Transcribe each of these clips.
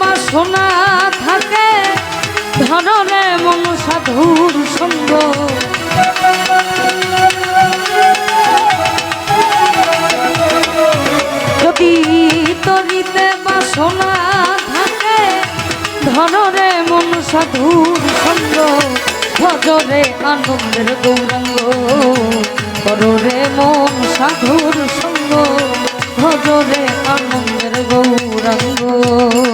বাসনা থাকে, ধরনে মন সাধুর সঙ্গ। যদি তরিতে বাসনা থাকে ধনরে মন সাধুর সঙ্গ। ভজরে আনন্দের গৌরাঙ্গ, কররে মন সাধুর সঙ্গ। ভজরে আনন্দের গৌরাঙ্গ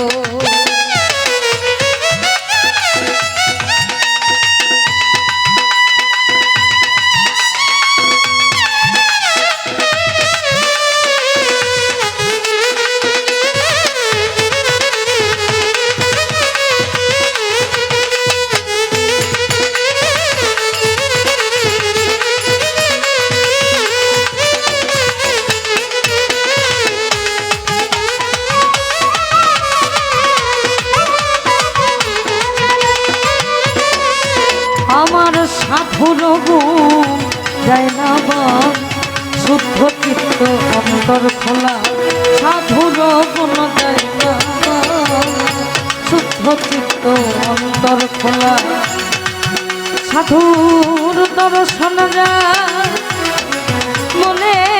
গুণ যায় না বন শুদ্ধ চিত্ত অন্তর খোলা, সাধুর গুণ যায় না শুদ্ধ চিত্ত অন্তর খোলা, সাধুর দর্শন যায়। মনে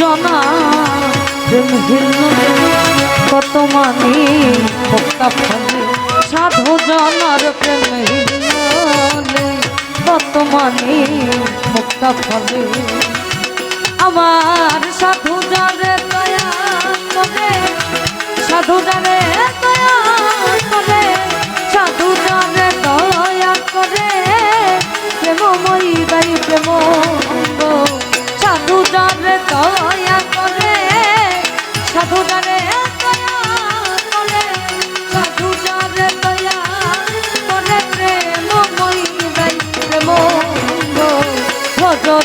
জনা। মানি মানি আমার সাধু জানে দয়া সাধু জানে দয়া সাধু জানে দয়া করে, প্রেমময়ী দাই প্রেম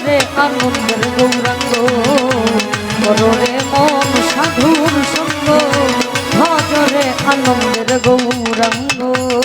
ভজরে আনন্দের গৌরাঙ্গ। কররে মন সাধুর সঙ্গ। ভজরে আনন্দের গৌরাঙ্গ।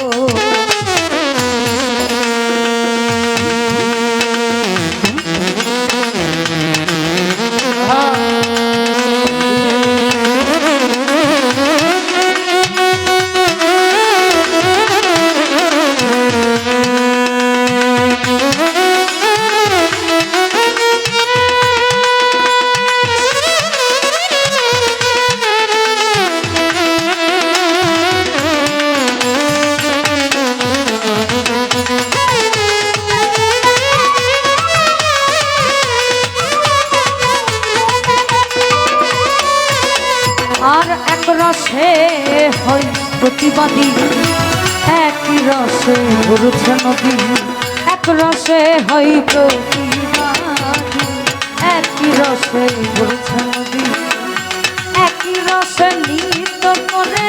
এক রসে হই প্রতিবাদী। এক রসে গুরুছে নদী, এক রসে হই প্রতিবাদী। এক রসে গুরুছে নদী, এক রসে নিত করে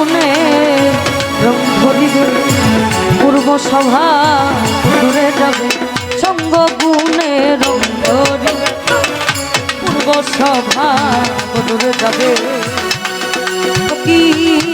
গুণে রং পূর্ব সভা দূরে যাবে। সঙ্গ গুণে রং পূর্ব সভা দূরে যাবে। ফকির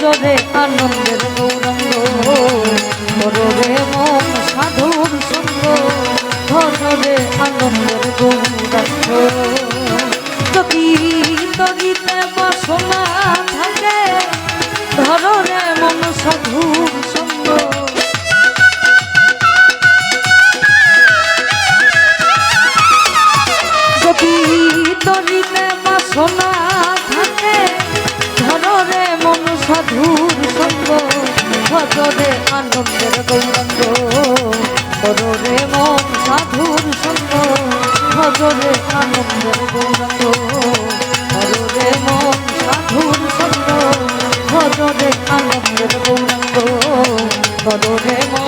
ভজরে আনন্দের গৌরঙ্গ। কররে মন সাধুর সঙ্গ ভজরে আনন্দের গৌরঙ্গ। যদি তরিতে বাসনা থাকে ধররে মন সাধুর সঙ্গ যদি তরিতে বাসনা চন্দ্রের গৌরাঙ্গ বদরে মন, সাধুর সঙ্গ ভজরে আনন্দের গৌরাঙ্গ বদরে মন, সাধুর সঙ্গ ভজরে আনন্দের গৌরাঙ্গ বদরে মন